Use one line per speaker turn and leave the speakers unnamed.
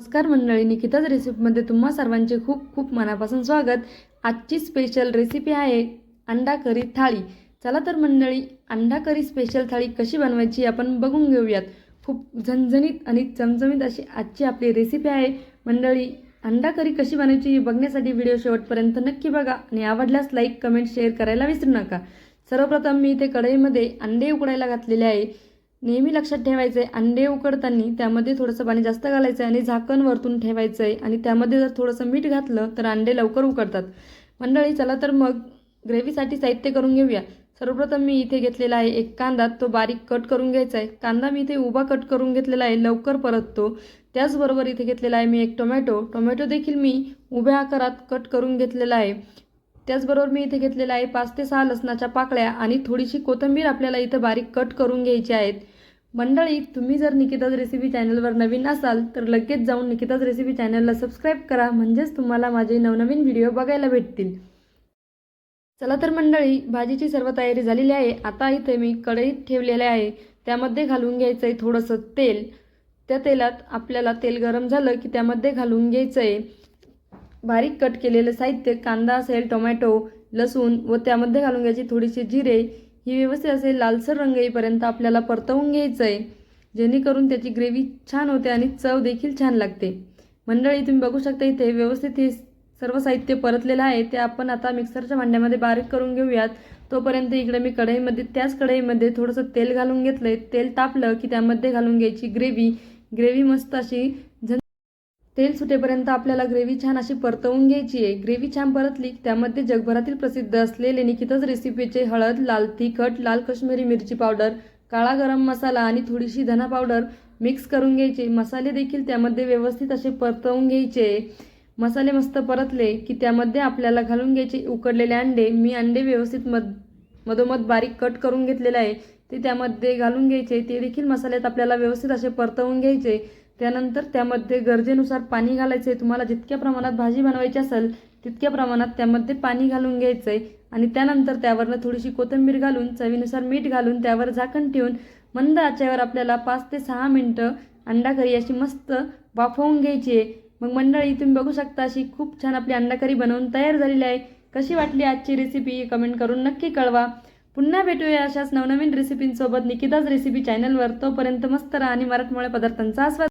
नमस्कार मंडळी निकिताच रेसिपीमध्ये तुम्हा सर्वांचे खूप खूप मनापासून स्वागत. आजची स्पेशल रेसिपी आहे अंडा करी थाळी. चला तर मंडळी अंडा करी स्पेशल थाळी कशी बनवायची आपण बघून घेऊयात. खूप झणझणीत आणि चमचमीत अशी आजची आपली रेसिपी आहे. मंडळी अंडा करी कशी बनवायची हे बघण्यासाठी व्हिडिओ शेवटपर्यंत नक्की बघा आणि आवडल्यास लाईक कमेंट शेअर करायला विसरू नका. सर्वप्रथम मी इथे कढईमध्ये अंडे उकडायला घातलेले आहे. नेहमी लक्षात ठेवायचं आहे अंडे उकडताना त्यामध्ये थोडंसं पाणी जास्त घालायचं आहे आणि झाकण वरतून ठेवायचं आहे आणि त्यामध्ये जर थोडंसं मीठ घातलं तर अंडे लवकर उकडतात. मंडळी चला तर मग ग्रेव्हीसाठी साहित्य करून घेऊया. सर्वप्रथम मी इथे घेतलेला आहे एक कांदा तो बारीक कट करून घ्यायचा आहे कांदा मी इथे उभा कट करून घेतलेला आहे लवकर परततो. त्याचबरोबर इथे घेतलेला आहे मी एक टोमॅटो. टोमॅटो देखील मी उभ्या आकारात कट करून घेतलेला आहे. त्याचबरोबर मी इथे घेतलेलं आहे पाच ते सहा लसणाच्या पाकळ्या आणि थोडीशी कोथिंबीर आपल्याला इथं बारीक कट करून घ्यायची आहेत. मंडळी तुम्ही जर निकिताज रेसिपी चॅनलवर नवीन असाल तर लगेच जाऊन निकिताज रेसिपी चॅनलला सबस्क्राईब करा. म्हणजेच तुम्हाला माझे नवनवीन व्हिडिओ बघायला भेटतील. चला तर मंडळी भाजीची सर्व तयारी झालेली आहे. आता इथे मी कढईत ठेवलेले आहे. त्यामध्ये घालून घ्यायचं आहे थोडंसं तेल. त्या तेलात आपल्याला तेल गरम झालं की त्यामध्ये घालून घ्यायचं आहे बारीक कट केलेलं साहित्य कांदा असेल टोमॅटो लसूण व त्यामध्ये घालून घ्यायची थोडीशी जिरे. ही व्यवस्थित असेल लालसर रंग येईपर्यंत आपल्याला परतवून घ्यायचं आहे जेणेकरून त्याची ग्रेव्ही छान होते आणि चव देखील छान लागते. मंडळी तुम्ही बघू शकता इथे व्यवस्थित हे सर्व साहित्य परतलेलं आहे. ते आपण आता मिक्सरच्या भांड्यामध्ये बारीक करून घेऊयात. तोपर्यंत इकडे मी कढईमध्ये त्याच कढईमध्ये थोडंसं तेल घालून घेतलं आहे तेल तापलं की त्यामध्ये घालून घ्यायची ग्रेव्ही. ग्रेव्ही मस्त अशी झण तेल सुटेपर्यंत आपल्याला ग्रेव्ही छान अशी परतवून घ्यायची आहे. ग्रेव्ही छान परतली की त्यामध्ये जगभरातील प्रसिद्ध असलेले निकितच रेसिपीचे हळद लाल तिखट लाल कश्मीरी मिरची पावडर काळा गरम मसाला आणि थोडीशी धना पावडर मिक्स करून घ्यायचे. मसाले देखील त्यामध्ये व्यवस्थित असे परतवून घ्यायचे. मसाले मस्त परतले की त्यामध्ये आपल्याला घालून घ्यायचे उकडलेले अंडे. मी अंडे व्यवस्थित मध मधोमध बारीक कट करून घेतलेले आहे. ते त्यामध्ये घालून घ्यायचे. ते देखील मसाल्यात आपल्याला व्यवस्थित असे परतवून घ्यायचे. त्यानंतर त्यामध्ये गरजेनुसार पाणी घालायचं आहे तुम्हाला जितक्या प्रमाणात भाजी बनवायची असेल तितक्या प्रमाणात त्यामध्ये पाणी घालून घ्यायचं आहे आणि त्यानंतर त्यावरनं थोडीशी कोथिंबीर घालून चवीनुसार मीठ घालून त्यावर झाकण ठेवून मंद आचेवर आपल्याला पाच ते सहा मिनटं अंडाकरी अशी मस्त वाफवून घ्यायची आहे. मग मंडळी तुम्ही बघू शकता अशी खूप छान आपली अंडाकरी बनवून तयार झालेली आहे. कशी वाटली आजची रेसिपी कमेंट करून नक्की कळवा. पुन्हा भेटूया अशाच नवनवीन रेसिपींसोबत निकिताज रेसिपी चॅनलवर तोपर्यंत मस्त राहा आणि मराठमोळ्या पदार्थांचा आस्वाद